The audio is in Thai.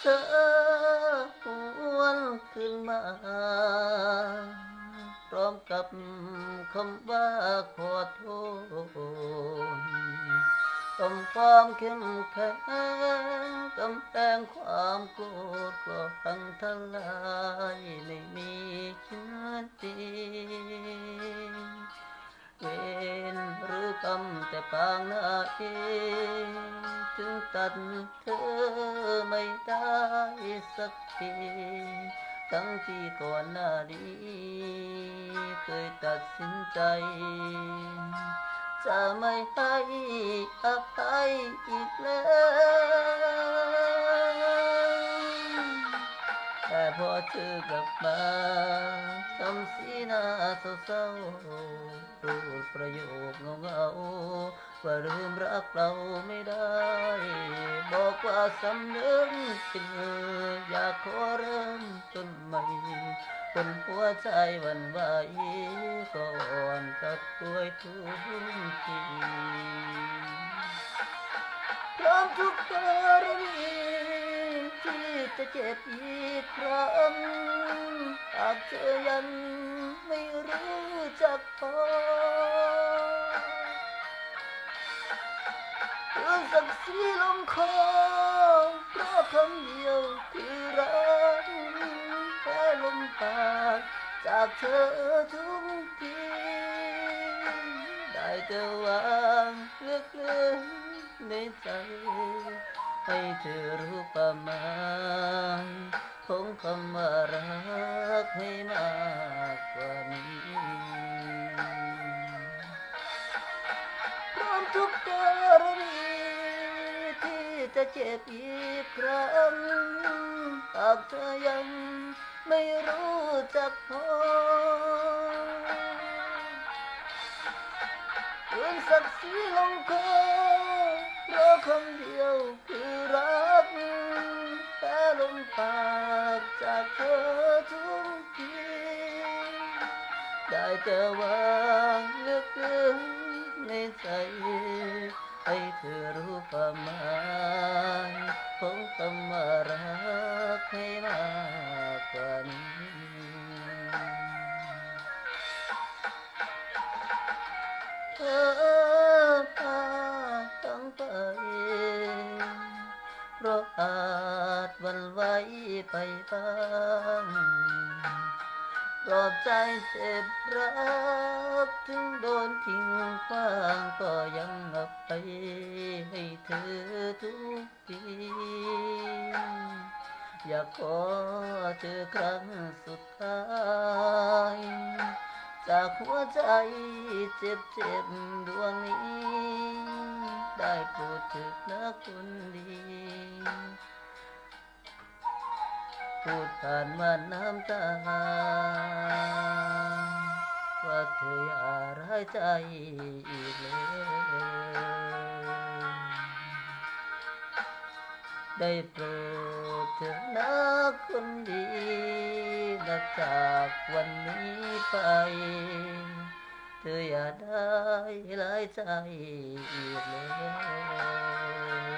เธอหวนขึ้นมา พร้อมกับคำว่าขอโทษต้มความเข้มแข็งกำแพงความโกรธก็พังทลายไม่มีชื้อตี เวรหรือกรรมแต่ปางหน้าเองถึงตัดเธอไม่ได้สักทีทั้งที่ก่อนหน้านี้เคยตัดสินใจ จะไม่ให้อภัยอีกแล้ว พอเธอกลับมาทำสีหน้าเศร้าๆพูดประโยคเงาๆว่าลืมรักเราไม่ได้ บอกว่าสำนึกผิดอยากขอเริ่มต้นใหม่คนหัวใจวันไหวก่อนกับป่วยทุกทีพร้อมทุกกรณี ที่จะเจ็บอีกครั้งหากเธอยังไม่รู้จักพอเพื่อสักสีลงคอเพราะคำเดียวคือรักแค่ลมปากจากเธอทุกทีได้แต่วางเลือกๆในใจ ให้เธอรู้ประมาณของคำว่ารักให้มากกว่านี้พร้อมทุกกรณีที่จะเจ็บอีกครั้งหากเธอยังไม่รู้จักพอเพื่อนศักดิ์ศรีลงคอ เพราะคำเดียวคือรักแค่ลมปากจากเธอทุกที ได้แต่วางลึกๆในใจให้เธอรู้ประมาณของคำว่ารักให้มากกว่านี้เธอ เพราะอาจวันไหวไปบ้างปลอบใจเจ็บรักถึงโดนทิ้งว้างก็ยังอภัยให้เธอทุกทีอยากขอเธอครั้งสุดท้ายจากหัวใจเจ็บเจ็บดวงนี้ ได้โปรดเถิดนะคนดี พูดผ่านมาน้ำตา ว่าเธออย่าร้ายใจอีกเลยได้โปรดเถอะนะคนดีนับจากวันนี้ไป เธออย่าได้หลายใจอีกเลย